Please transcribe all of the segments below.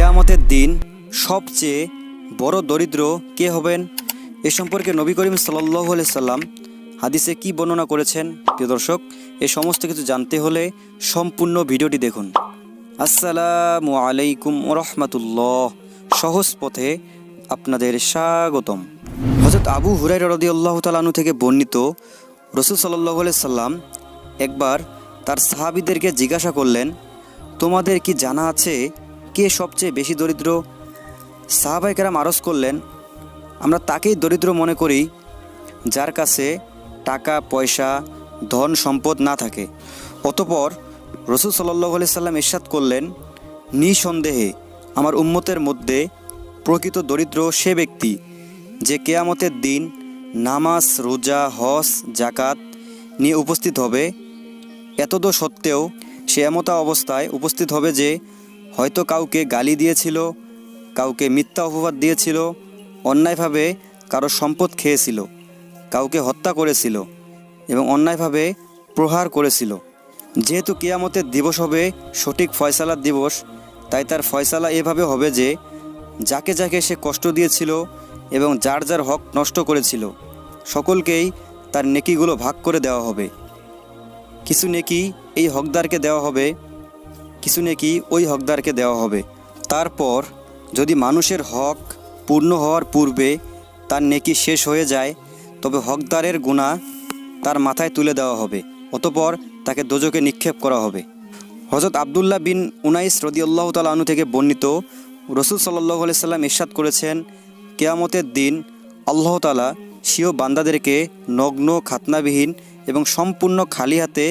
কেয়ামতের দিন সবচেয়ে বড় দরিদ্র কে হবেন? এ সম্পর্কে নবী করিম সাল্লাহ সাল্লাম হাদিসে কি বর্ণনা করেছেন? প্রিয় দর্শক, এ সমস্ত কিছু জানতে হলে সম্পূর্ণ ভিডিওটি দেখুন। আসসালামু আলাইকুম রহমতুল্লাহ। সহজ পথে আপনাদের স্বাগতম। হজরত আবু হুরাই রদি আল্লাহ তালানু থেকে বর্ণিত রসুল সাল্লাহ সাল্লাম একবার তার সাহাবিদেরকে জিজ্ঞাসা করলেন, তোমাদের কি জানা আছে কে সবচেয়ে বেশি দরিদ্র? সাহাবাই কেরাম আরজ করলেন, আমরা তাকেই দরিদ্র মনে করি, যার কাছে টাকা, পয়সা, ধন, সম্পদ না থাকে। অতপর রসুল সাল্লাহ আলি সাল্লাম ইরশাদ করলেন, নিঃসন্দেহে আমার উম্মতের মধ্যে প্রকৃত দরিদ্র সে ব্যক্তি, যে কেয়ামতের দিন নামাজ, রোজা হস জাকাত নিয়ে উপস্থিত হবে। এতদ সত্ত্বেও সে এমতা অবস্থায় উপস্থিত হবে যে হয়তো কাউকে গালি দিয়েছিল, কাউকে মিথ্যা অপবাদ দিয়েছিল, অন্যায়ভাবে কারও সম্পদ খেয়েছিল, কাউকে হত্যা করেছিল এবং অন্যায়ভাবে প্রহার করেছিল। যেহেতু কিয়ামতের দিবস হবে, সঠিক ফয়সালার দিবস, তাই তার ফয়সালা এভাবে হবে যে, যাকে যাকে সে কষ্ট দিয়েছিল এবং যার যার হক নষ্ট করেছিল, সকলকেই তার নেকিগুলো ভাগ করে দেওয়া হবে। কিছু নেকি এই হকদারকে দেওয়া হবে কিছু নেকি ওই হকদারকে দেওয়া হবে। তারপর যদি মানুষের হক পূর্ণ হওয়ার পূর্বে তার নেকি শেষ হয়ে যায়, তবে হকদারের গুণা তার মাথায় তুলে দেওয়া হবে, অতপর তাকে দোজকে নিক্ষেপ করা হবে। হজরত আবদুল্লাহ বিন উনাইস রদিউল্লাহ তালা আনু থেকে বর্ণিত রসুল সাল্লাহ সাল্লাম ইরশাদ করেছেন, কেয়ামতের দিন আল্লাহ তালা স্বীয় বান্দাদেরকে নগ্ন খাতনাবিহীন এবং সম্পূর্ণ খালি হাতে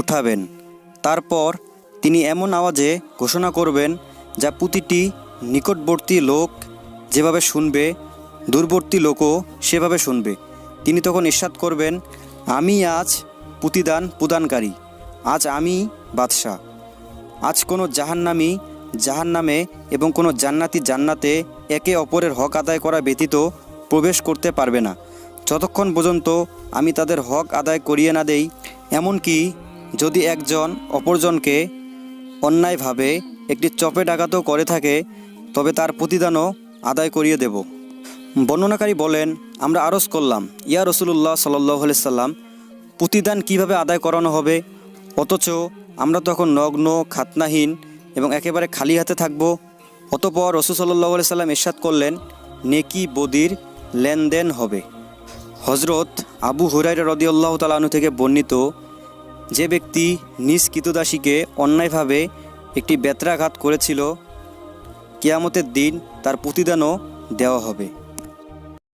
উঠাবেন। তারপর তিনি এমন আওয়াজে ঘোষণা করবেন যা প্রতিটি নিকটবর্তী লোক যেভাবে শুনবে, দূরবর্তী লোকও সেভাবে শুনবে। তিনি তখন ইস্বাদ করবেন, আমি আজ প্রতিদান প্রদানকারী, আজ আমি বাদশাহ। আজ কোনো জাহান্নামি জাহান্নামে এবং কোনো জান্নাতি জান্নাতে একে অপরের হক আদায় করা ব্যতীত প্রবেশ করতে পারবে না। যতক্ষণ পর্যন্ত আমি তাদের হক আদায় করিয়ে না দেই, এমনকি যদি একজন অপরজনকে অন্যায়ভাবে একটি চপে ডাকাতও করে থাকে, তবে তার প্রতিদানও আদায় করিয়ে দেব। বর্ণনাকারী বলেন, আমরা আরজ করলাম, ইয়া রসুল্লাহ সাল্লাহ সাল্লাম, প্রতিদান কীভাবে আদায় করানো হবে? অথচ আমরা তখন নগ্ন, খাতনাহীন এবং একেবারে খালি হাতে থাকব। অতপর রসুল সাল্লাহ সাল্লাম ইরশাদ করলেন, নেকি বদির লেনদেন হবে। হজরত আবু হুরাইরা রদিউল্লাহ তালানু থেকে বর্ণিত যে ব্যক্তি নিজ কৃতদাসীকে অন্যায়ভাবে একটি বেতরাঘাত করেছিল কেয়ামতের দিন তার প্রতিদানও দেওয়া হবে।